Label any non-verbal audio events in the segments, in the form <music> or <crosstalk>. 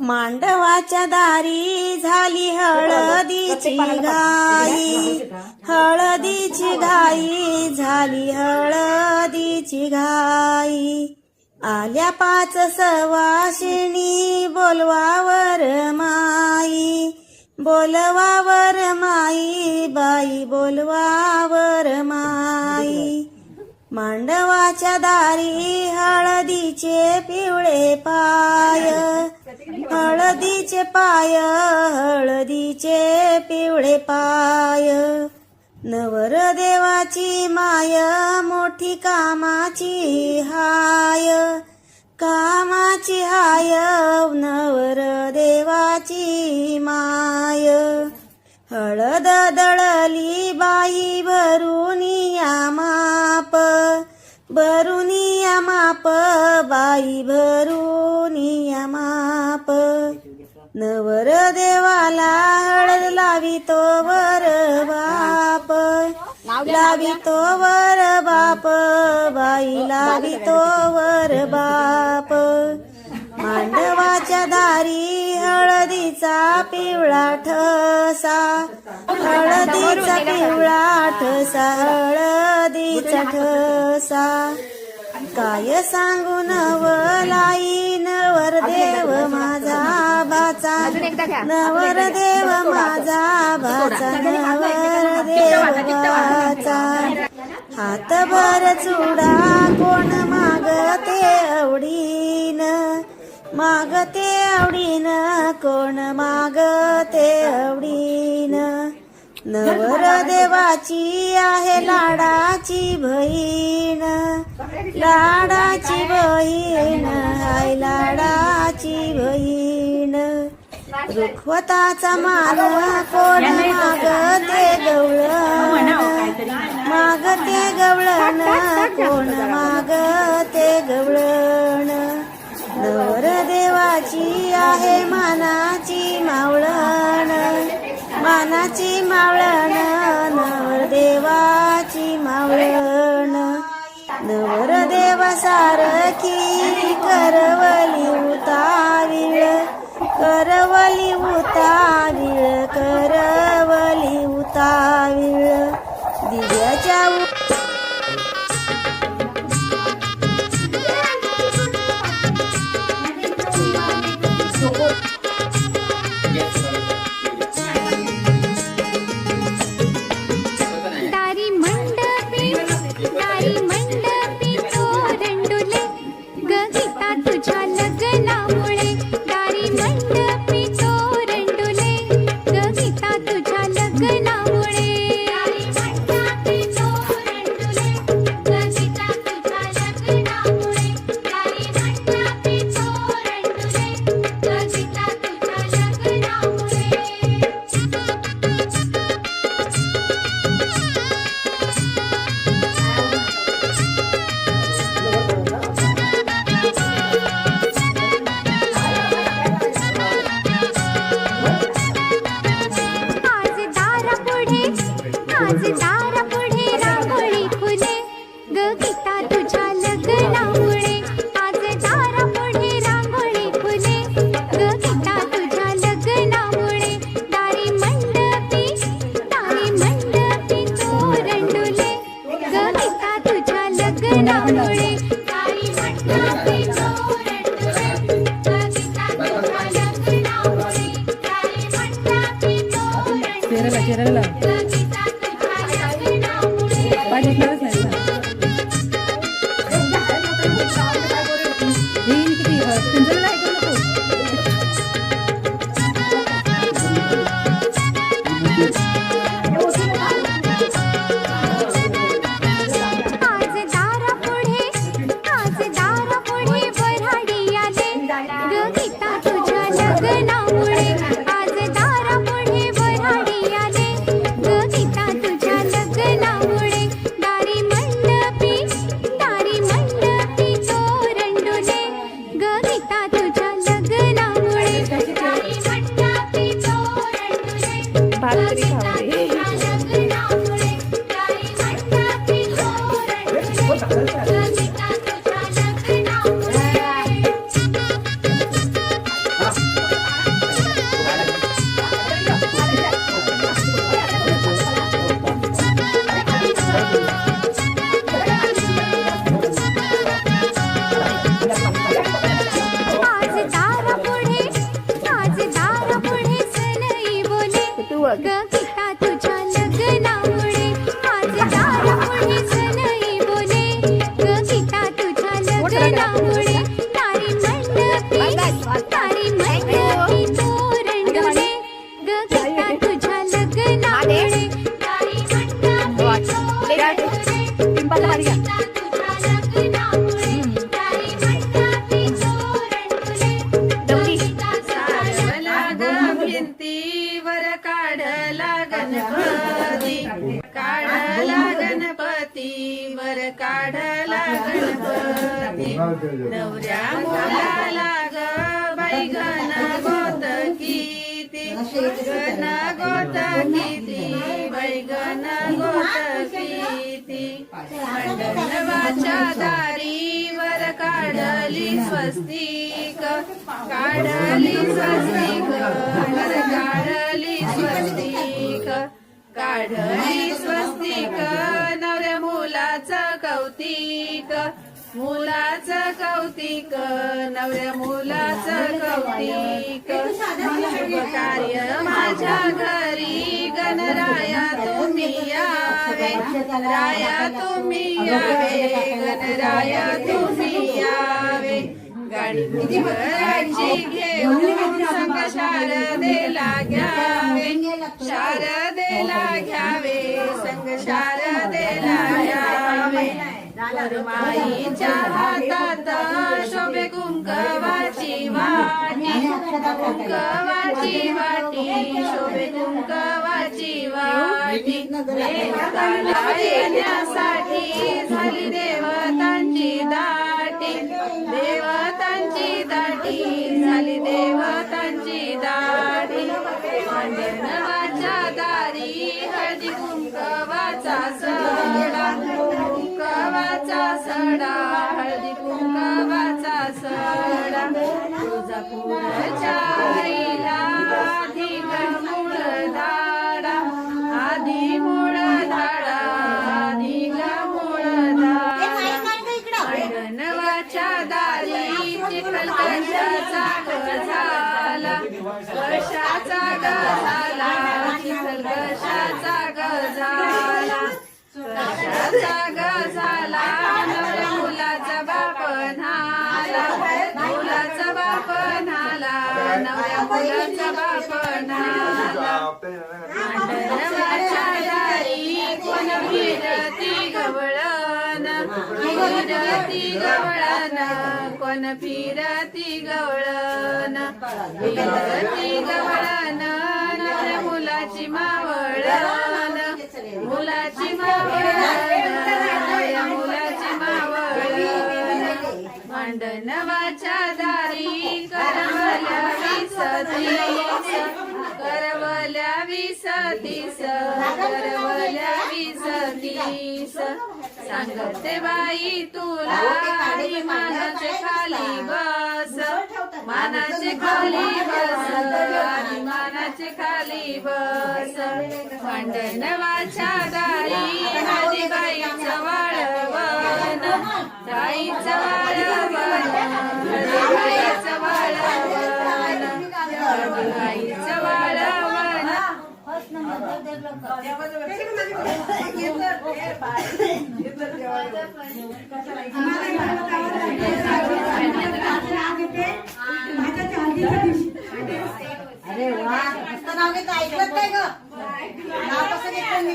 मांडवाच्या दारी झाली हळदीची घाई. हळदीची घाई झाली हळदीची घाई. आल्या पाच सवाशिणी बोलवावर माई. बोलवावर माई बाई बोलवावर माई. मांडवाच्या दारी हळदीचे पिवळे पाय. हळदीचे पाय हळदीचे पिवळे पाय. नवर देवाची माय मोठी कामाची हाय. कामाची हाय नवर देवाची माय. हळद दळली बाई भरूनी भरुनिया माप बाई भरुनिया माप. नवर देवाला हळद लावितो वर बाप. लावितो वर बाप बाई लावितो वर बाप. मांडवाच्या दारी हळदीचा पिवळा ठसा. हळदीचा पिवळा ठसा हळदीचा ठसा. काय सांगू नवलाई नवर देव माझा बाचा नवर देव माझा बाचा नवर देव बाचा हातभर चुडा कोण मागते आवडीन? मागते आवडीन कोण मागते आवडीन? नवर देवाची आहे लाडाची बहीण. लाडाची बहीण हाय लाडाची बहीण. रुखवताचा मान कोण मागते गवळण? मागते गवळण कोण मागते गवळण? नवर देवाची आहे मानाची मावळण. मानाची मावळण नवर देवाची मावळण. नवर देव सारखी करवली उताविळ करवली उताविळ करवली उताविळ दिव्याच्या ডাঙরি काढली स्वस्तिक काढली स्वस्तिक काढली स्वस्तिक काढली स्वस्तिक. नवऱ्या मुलाचं कौतिक मुलाचं कौतिक नवऱ्या मुलाचं कौतिक. कार्य माझ्या घरी गणराया तुम्ही यावे राया तुम्ही यावे गणराया तुम्ही यावे. शारदेला घ्यावे. शारदेला घ्यावे संग शारदेला घ्यावे. माईच्या हातात शोभे कुंकवाची वाटी. कुंकवाची वाटी शोभे कुंकवाची वाटी. देवताला येण्यासाठी झाली देवतांची दाटी. देवतांची दाटी झाली देवतांची दाटी मंडनवाच्या म्हणजे दारी हळदी कुंकवाचा सडा. कुंकवाचा सडा हळदी कुंकवाचा सडा. तुझा पुढच्या आईला कशाचा गजाला झाला चिखल कशाचा गजाला कशाचा ग झाला नवऱ्या मुलाचा बाप नाला. मुलाचा बाप नाला नवऱ्या मुलाचा बाप नाला. मंडलवाच्या दारी कोण फिरती गवळण फिरती गवळण कोण फिरती गवळण फिरती गवळण मुलाची मावळान. मुलाची मावळण मुलाची मावळ मंडनवाच्या दारी करवल्या विसतीस करवल्या विसतीस करवल्या विसतीस सांगते बाई तुला मानाचे खाली बस. मानाचे खाली बस. मानाचे खाली बस. मंडनवाच्या दारी माझी बाईचं वाळवण. बाईचं वाळवण. बाईचं वाळवण. बाईचं वाळवण. अरे वा मस्त नाव घेतलं ऐकलं काय ग नाव कसं घेतलं मी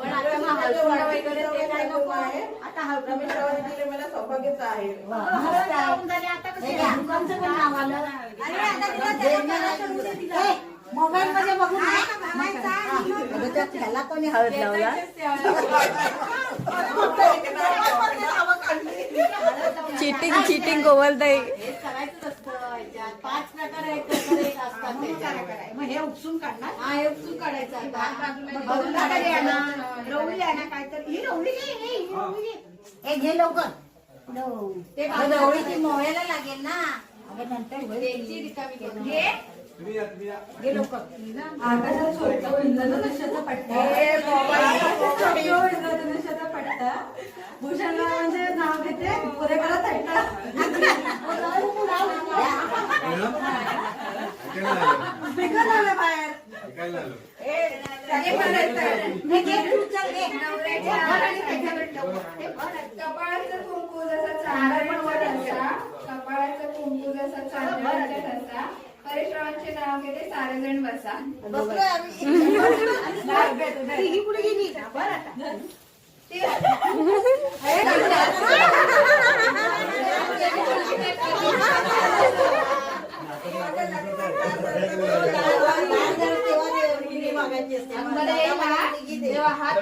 पण आता हळकुंड वगैरे ते काय नको आहे आता मला सौभाग्याचं आहे. मोबाईल मध्ये बघून त्याला कोणी हळद लावला? चिटिंग चिटिंग असतं प्रकार एक असतात. मग हे उपसून काढणार हा, हे उपसून काढायचं आता. बघून काढायला आणा. रवळी आणा काहीतरी. ही रवळी घे, हे, ही रवळी घे. हे घे लवकर अगं, ढवळीची मोहायला लागेल ना अगं नंतर होईल. घे लवकर. भूषणला म्हणजे नाव घेते. बाहेर. हे. कपाळाचं कुंकू जसा ठसा कपाळाचं कुंकू जसा चांदण्याचा ठसा परिश्रमांचे नाव घेते सारेजण बसा बसलोय आम्ही. <laughs> ही गेली <laughs> ते मुली मागायची असते. मध्ये ये ना, मुलगी दे. तेव्हा हात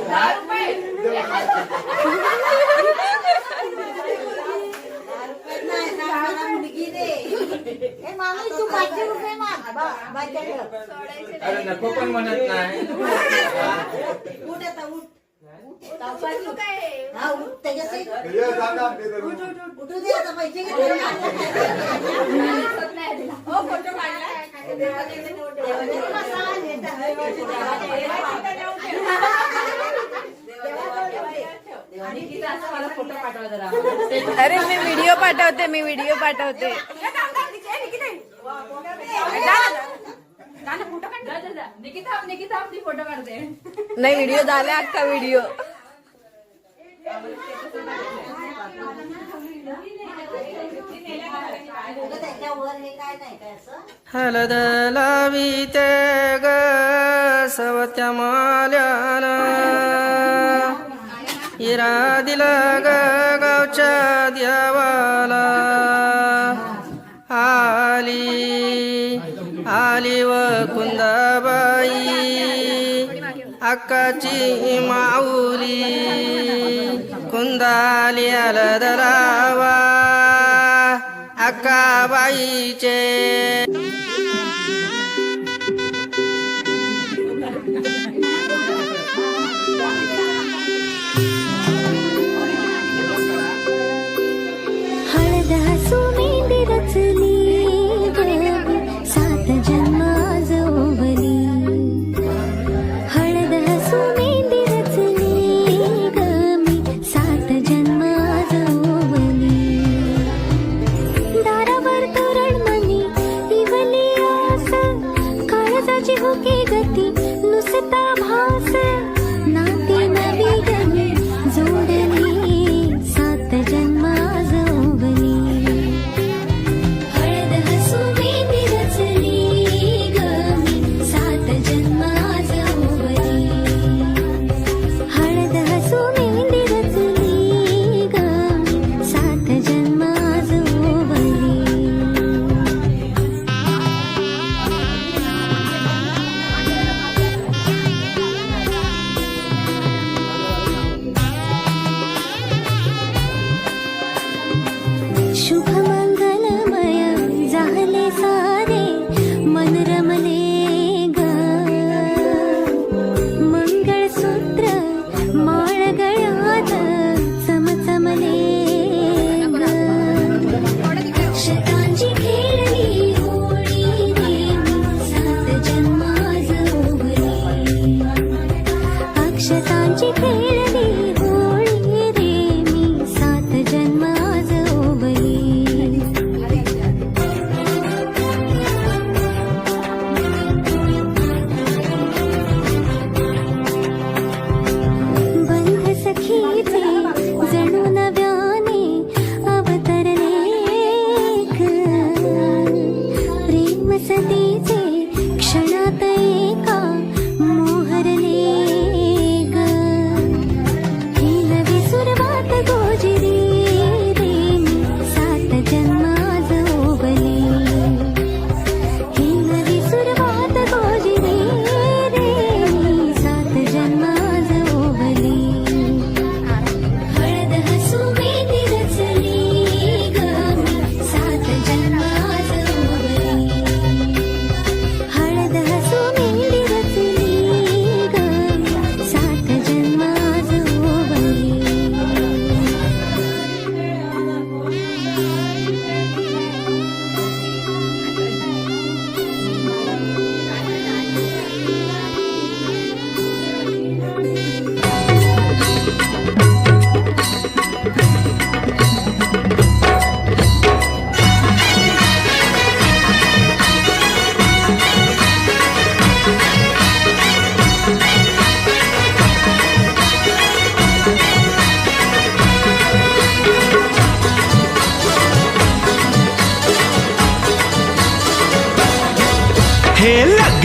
दहा रुपये नाही, ना, मला मुलगी दे. ए, मामी, तू पाचशे रुपये माग. बा- बाच्याकडं. सोडायचे अरे नको पण म्हणत नाही उठ आता, उठ. पण तू काय हा, उठ. त्याच्यासहित उठ, उठ, उठ. उठू दे आता, पैसे घेतले. दिसत नाही तिला. हो, फोटो काढला. देवाचे मसाला नेता. अरे मी व्हिडिओ पाठवते मी व्हिडिओ पाठवते निकिता निकिता ती फोटो काढते नाही व्हिडिओ झाला अख्खा व्हिडिओ अगं, त्याच्यावर हे काय नाही काय असं हलद लाविते ग सवत्या माल्याला. हिरा दिला ग गावच्या देवाला. आली आली व कुंदाबाई अक्काची माऊली. कुंदाली हलद लावा अक्काबाईचे. నాకే గతి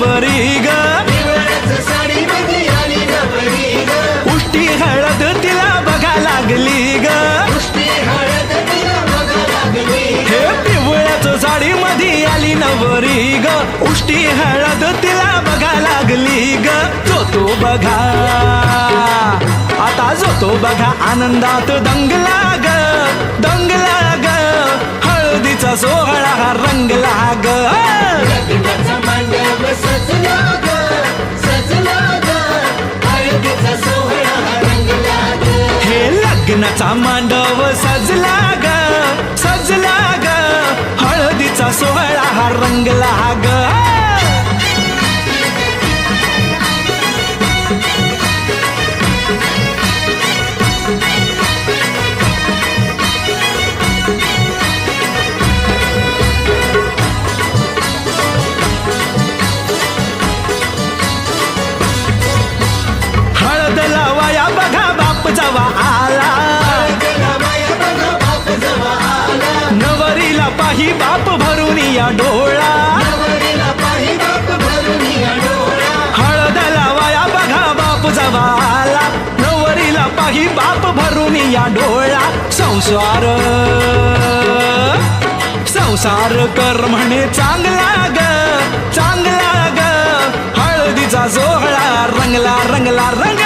बरी ग. उष्टी हळद तिला बघा लागली ग. हे पिवळ्याच साडी मध्ये आली नवरी ग. उष्टी हळद तिला बघा लागली ग. जो तो बघा. आता जो तो बघा आनंदात दंगला ग. दंगला ग सोहळा हा रंग लाग. हे लग्नाचा मांडव सजला ग सजला ग हळदीचा सोहळा हा रंगला ग जवा आला. नवरीला पाही बाप भरून या डोळा. हळद लावाया बघा बाप जवा आला नवरीला पाही बाप भरून या डोळा. संसार संसार कर म्हणे चांगला ग चांगला ग. हळदीचा सोहळा रंगला रंगला रंगला.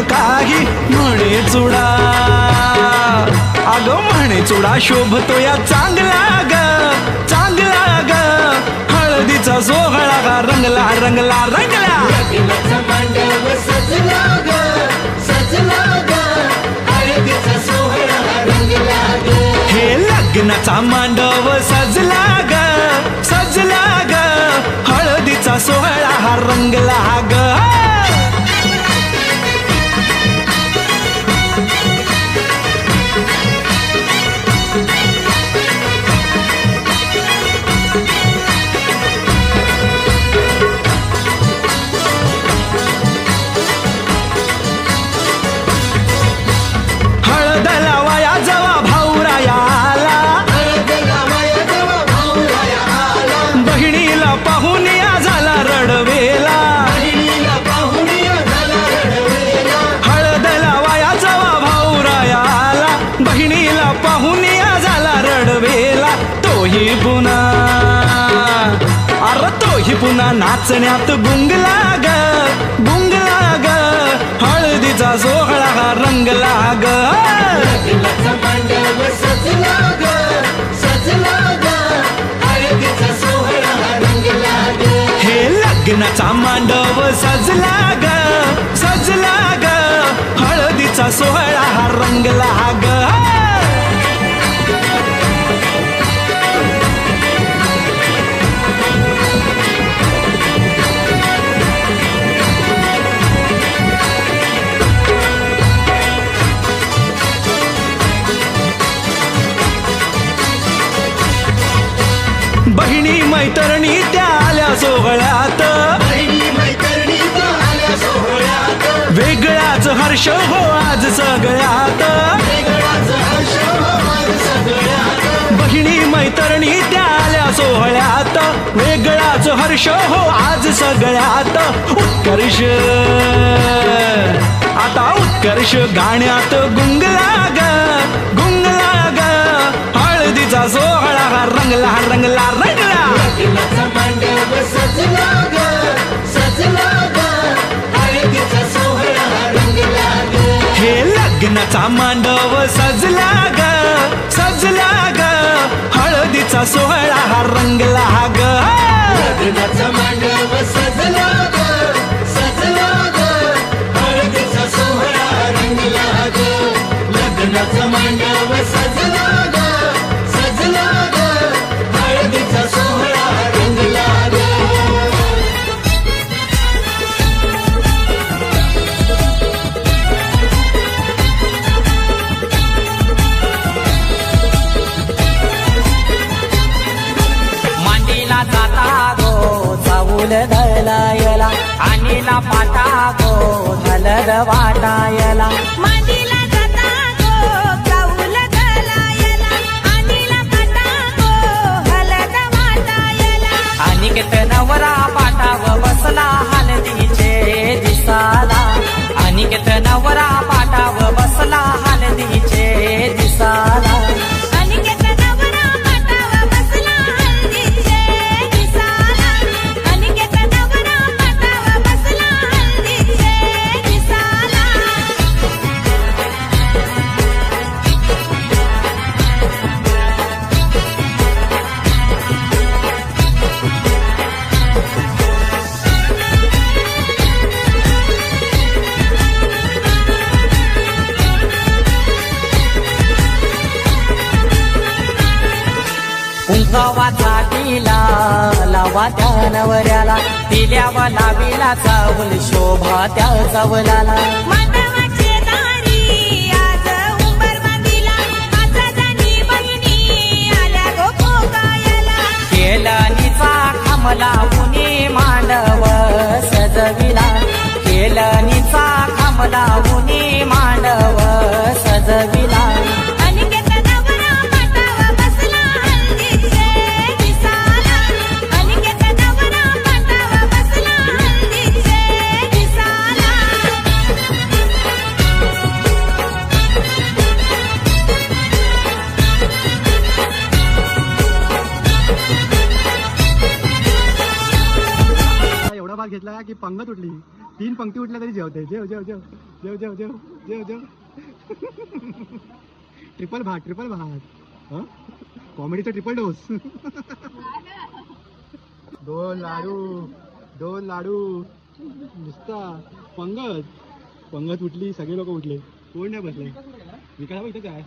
काही म्हणे चुडा. अगं म्हणे चुडा शोभतो या चांगला ग चांगला ग. हळदीचा सोहळा गा रंगला रंगला रंगला. हे लग्नाचा मांडव सजला ग सजला ग. हळदीचा सोहळा हा रंगला ग. बहिणीला पाहून या झाला रडवेला. हळद लावाया जवा भाऊराया आला बहिणीला पाहून या झाला रडवेला. तोही पुन्हा. अरे तोही पुन्हा नाचण्यात गुंगला ग लग्नाचा मांडव सजला ग सजला ग. हळदीचा सोहळा हा रंगला ग. बहिणी मैत्रिणी त्या आल्या सोहळ्यात. हर्ष हो आज सगळ्यात. बहिणी मैतरणी त्या आल्या सोहळ्यात. वेगळाच हर्ष हो आज सगळ्यात. उत्कर्ष. आता उत्कर्ष गाण्यात गुंगला ग गुंगला ग हळदीचा सोहळा रंगला रंगला रंगला. पाठा गावाचा दिला लावा त्या नवऱ्याला. चावल शोभा त्या जवलाला. केलनीचा मांडव सजविला. केलनीचा खांबला उनी मांडव सजविला. म्हटला की पंग तुटली तीन पंक्ती उठल्या तरी जेवते जेव जेव जेव जेव जेव जेव जेव जेव. ट्रिपल भात ट्रिपल भात. कॉमेडीचा ट्रिपल डोस दोन लाडू दोन लाडू. नुसता पंगत. पंगत उठली सगळे लोक उठले. कोण नाही बसले. विकायला बघितलं काय?